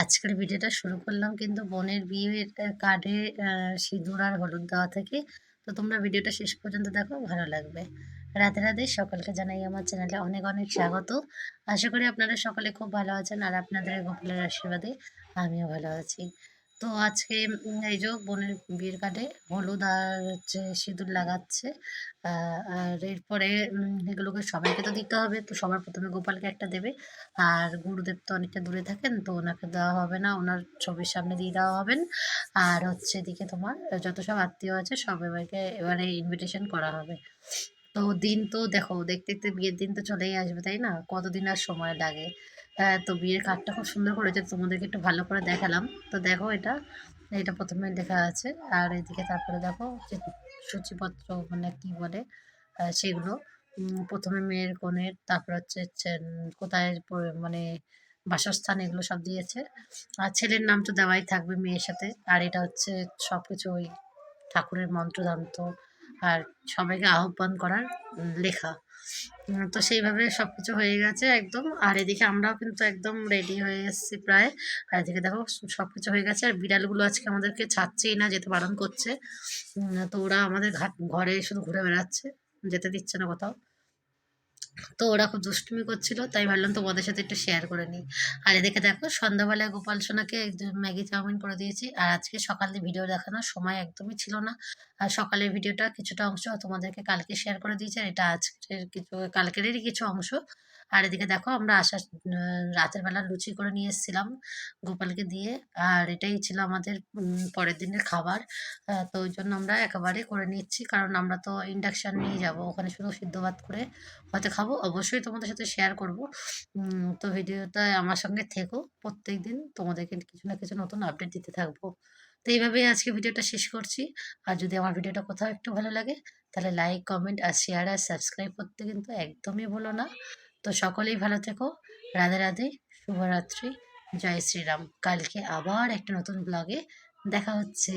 আজকের ভিডিওটা শুরু করলাম কিন্তু বোনের বিয়ের কার্ডে সিঁদুর আর হলুদ দেওয়া থাকে। তো তোমরা ভিডিওটা শেষ পর্যন্ত দেখো, ভালো লাগবে। রাতে রাতে সকলকে জানাই আমার চ্যানেলে অনেক অনেক স্বাগত। আশা করি আপনারা সকলে খুব ভালো আছেন আর আপনাদের গোপালের আশীর্বাদে আমিও ভালো আছি। তো আজকে এই যে বোনের বিয়ের কার্ডে হলুদ আর হচ্ছে সিঁদুর লাগাচ্ছে। আর এরপরে এগুলোকে সবাইকে তো দিতে হবে। তো সবার প্রথমে গোপালকে একটা দেবে। আর গুরুদেব তো অনেকটা দূরে থাকেন, তো ওনাকে দেওয়া হবে না। ওনার ছবির সামনে দিয়ে দেওয়া হবেন। আর হচ্ছে এদিকে তোমার যত সব আত্মীয় আছে সবাইকে এবারে ইনভিটেশন করা হবে। তো দিন তো দেখো, দেখতে দেখতে বিয়ের দিন তো চলেই আসবে, তাই না? কতদিন আর সময় লাগে? তো বিয়ের কার্ডটা খুব সুন্দর করেছে তোমাদেরকে একটু ভালো করে দেখালাম। তো দেখো এটা এটা প্রথমে লেখা আছে। আর এদিকে তারপরে দেখো যে সূচিপত্র মানে কি বলে সেগুলো। প্রথমে মেয়ের কনের, তারপর হচ্ছে কোথায় মানে বাসস্থান এগুলো সব দিয়েছে। আর ছেলের নাম তো দেওয়াই থাকবে মেয়ের সাথে। আর এটা হচ্ছে সব কিছু ওই ঠাকুরের মন্ত্রতন্ত্র আর সবাইকে আহ্বান করার লেখা। তো সেইভাবে সব কিছু হয়ে গেছে একদম। আর এদিকে আমরাও কিন্তু একদম রেডি হয়ে এসেছি প্রায়। আর এদিকে দেখো সব কিছু হয়ে গেছে। আর বিড়ালগুলো আজকে আমাদেরকে ছাড়ছেই না, যেতে বারণ করছে। তো ওরা আমাদের ঘাট ঘরে শুধু ঘুরে বেড়াচ্ছে, যেতে দিচ্ছে না কোথাও। তো ওরা খুব দুষ্টুমি করছিল, তাই ভাবলাম তোমাদের সাথে একটু শেয়ার করে নিই। আর এদিকে দেখো সন্ধ্যাবেলায় গোপাল সোনাকে ম্যাগি চাউমিন করে দিয়েছি, আর আজকে সকালে ভিডিও দেখানোর সময় একদমই ছিল না। আর সকালের ভিডিওটা কিছুটা অংশ তোমাদেরকে কালকে শেয়ার করে দিয়েছি, আর এটা আজকের কিছু, কালকেরই কিছু অংশ। আর এদিকে দেখো আমরা আসার রাতের বেলা লুচি করে নিয়ে এসেছিলাম গোপালকে দিয়ে। আর এটাই ছিল আমাদের পরের দিনের খাবার। তো ওই জন্য আমরা একেবারে করে নিচ্ছি। কারণ আমরা তো ইন্ডাকশান নিয়ে যাব, ওখানে শুধু সিদ্ধ ভাত করে হয়তো খাব। অবশ্যই তোমাদের সাথে শেয়ার করব। তো ভিডিওটা আমার সঙ্গে থেকো। প্রত্যেক দিন তোমাদেরকে কিছু না কিছু নতুন আপডেট দিতে থাকব। তো এইভাবেই আজকে ভিডিওটা শেষ করছি। আর যদি আমার ভিডিওটা কোথাও একটু ভালো লাগে, তাহলে লাইক কমেন্ট আর শেয়ার আর সাবস্ক্রাইব করতে কিন্তু একদমই ভুলো না। তো সকলেই ভালো থেকো। রাধে রাধে, শুভরাত্রি। জয় শ্রীরাম। কালকে আবার একটা নতুন ব্লগে দেখা হচ্ছে।